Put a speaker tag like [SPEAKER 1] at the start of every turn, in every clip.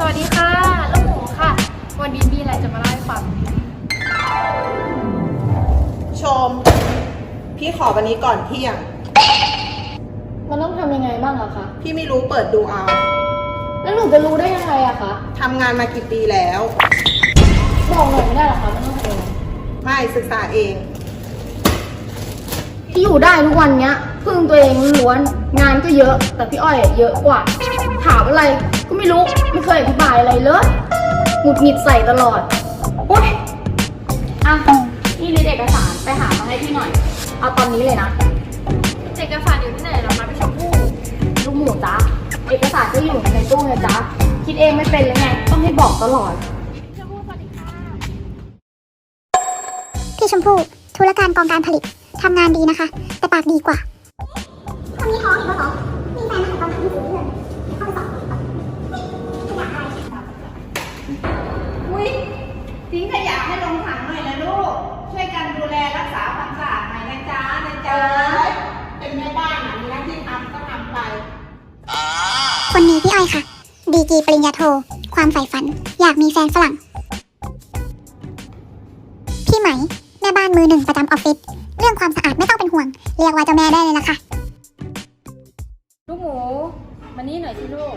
[SPEAKER 1] สวัสดีค่ะลูกหมูค่ะ วันนี้มีอะไรจะมาเล่าให้ฟัง
[SPEAKER 2] ชม พี่ขอวันนี้ก่อนเที่ยง
[SPEAKER 1] มันต้องทำยังไงบ้างอะคะ
[SPEAKER 2] พี่ไม่รู้เปิดดูเอา
[SPEAKER 1] แล้วหนูจะรู้ได้ยังไงอะคะ
[SPEAKER 2] ทำงานมากี่ปีแล้ว
[SPEAKER 1] บอกหน่อยไม่ได้หรอคะมันต้องทำยังไง
[SPEAKER 2] ไม่ศึกษาเอง
[SPEAKER 1] ที่อยู่ได้ทุกวันเนี้ยพึ่งตัวเองล้วน งานก็เยอะ แต่พี่อ้อยอะเยอะกว่า ถามอะไร ก็ไม่รู้ ไม่เคยอธิบายอะไรเลย หงุดหงิดใส่ตลอด โอ๊ยอะ นี่ลิสต์เอกสาร ไปหามาให้พี่หน่อย เอาตอนนี้เลยนะ เอกสารอยู่ที่ไหนเหรอคะพี่ชมพู่ลูกหมูจ้าเอกสารก็อยู่ในตู้นะจ๊ะคิดเองไม่เป็นเลยไง ต้องให้บอกตลอด
[SPEAKER 3] พี่ชมพู่ธุรการกองการผลิตทำงานดีนะคะ แต่ปากดีกว่าคนนี้ท้องอีกแล้วเหรอ ดีก
[SPEAKER 4] รี
[SPEAKER 2] ป
[SPEAKER 3] ริญญาโท ความใฝ่ฝัน อยากมีแฟนฝรั่ง พี่ไหม แม่บ้านมือหนึ่งประจำออฟฟิศ เรื่องความสะอาดไม่ต้องเป็นห่วง เรียกว่าเจ้าแม่ได้เลยละค่ะ
[SPEAKER 1] ลูกหมู มานี่หน่อยสิลูก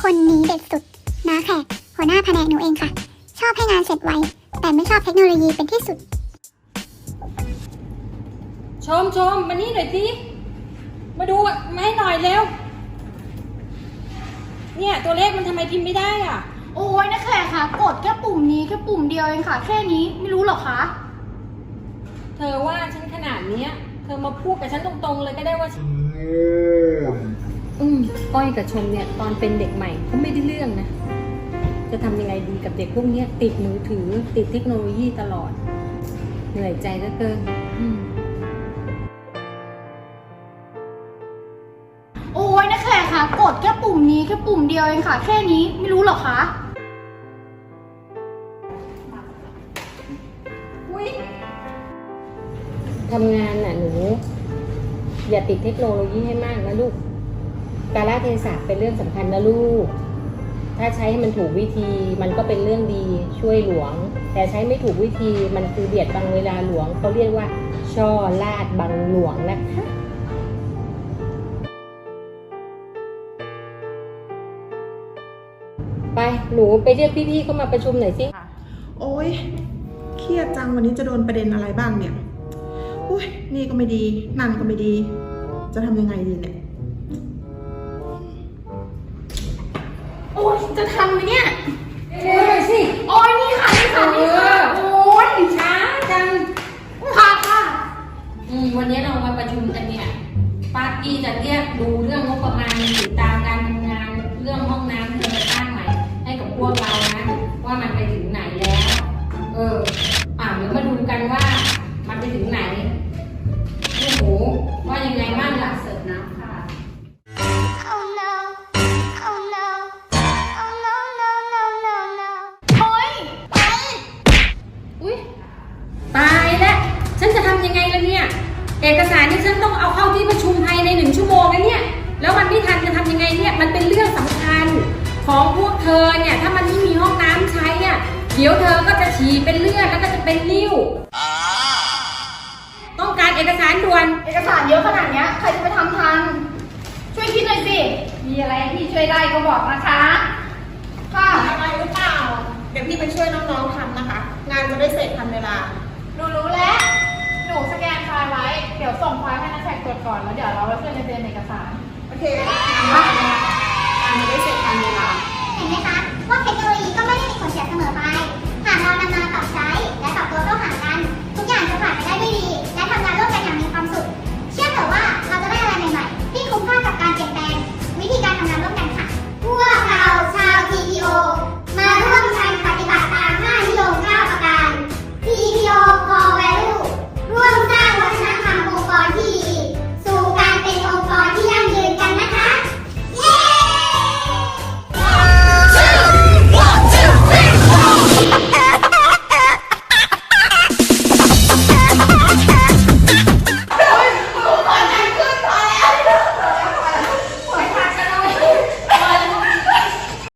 [SPEAKER 3] คนนี้เด็ดสุดนาแขก หัวหน้าแผนกหนูเองค่ะ ชอบให้งานเสร็จไว แต่ไม่ชอบเทคโนโลยีเป็นที่สุด
[SPEAKER 5] ชมชมมานี่หน่อยสิ มาดูมาให้หน่อยเร็ว เนี่ยตัวเลขมันทำไมพิมพ์ไม่ได้อะ
[SPEAKER 1] โอ้ยนะแขกค่ะ กดแค่ปุ่มนี้แค่ปุ่มเดียวเองค่ะ แค่นี้ไม่รู้หรอคะ
[SPEAKER 5] เธอว่าฉันขนาดเนี้ย เธอมาพูดกับฉันตรงๆเลยก็ได้ว่าฉันอืมก้อยกับชมเนี่ยตอนเป็นเด็กใหม่เขาไม่ได้เรื่องนะ จะทำยังไงดีกับเด็กพวกเนี้ยติดมือถือติดเทคโนโลยีตลอด เหนื่อยใจเหลือเกินอืม
[SPEAKER 1] นะแขกค่ะกดแค่ปุ่มนี้แค่ปุ่มเดียวเองค่ะ แค่นี้ไม่รู้หรอคะ
[SPEAKER 5] ทำงานน่ะหนู อย่าติดเทคโนโลยีให้มากนะลูกกาลเทศะเป็นเรื่องสำคัญนะลูก ถ้าใช้ให้มันถูกวิธีมันก็เป็นเรื่องดีช่วยหลวง แต่ใช้ไม่ถูกวิธีมันคือเบียดบังเวลาหลวงเขาเรียกว่าช่อลาดบังหลวงนะคะ ไปหนูไปเรียกพี่ๆเข้ามาประชุมหน่อยสิ
[SPEAKER 2] โอ้ยเครียดจังวันนี้จะโดนประเด็นอะไรบ้างเนี่ยอุ้ยนี่ก็ไม่ดี นั่นก็ไม่ดี จะทำยังไงดีเนี่ย
[SPEAKER 1] โอ้ยจะทันไหมเนี่ย
[SPEAKER 5] เร็วหน่อยสิ
[SPEAKER 1] โอ้ยนี่ค่ะนี่ค่ะนี่ค่ะ
[SPEAKER 5] เออ
[SPEAKER 1] โอ้ย
[SPEAKER 5] ช้าจัง
[SPEAKER 1] ค่ะค่ะ
[SPEAKER 5] อืมวันนี้เรามาประชุมกันเนี่ยป้ากี้จะเรียกดูเรื่องงบประมาณติดตามำยังไงล่ะเนี่ย เอกสารนี่ฉันต้องเอาเข้าที่ประชุมภายในหนึ่งชั่วโมงแล้วเนี่ย แล้วมันไม่ทันจะทำยังไงเนี่ย มันเป็นเรื่องสำคัญของพวกเธอเนี่ย ถ้ามันไม่มีห้องน้ำใช้อะเดี๋ยวเธอก็จะฉี่เป็นเลือดแล้วก็จะเป็นนิ่ว ต้องการเอกสารด่วน
[SPEAKER 1] เอกสารเยอะขนาดเนี้ยใครจะไปทำทัน ช่วยคิดหน่อยสิ
[SPEAKER 4] มีอะไรที่ช่วยได้ก็บอกนะคะ
[SPEAKER 1] ค่ะ
[SPEAKER 2] อะไรหรือเปล่า เดี๋ยวพี่ไปช่วยน้องๆทำนะคะ งานจะได้เสร็จทันเวลา
[SPEAKER 1] หนูรู้แล้ว หนูสแกนไฟล์ไว้ เดี๋ยวส่งไฟล์ให้นักแขกตรวจก่อนแล้วเดี๋ยวเราไปช่วยในเซ็นเอกสาร
[SPEAKER 2] โอเคงานจะได้เสร็จทันเวลา
[SPEAKER 3] เห็นไหมคะ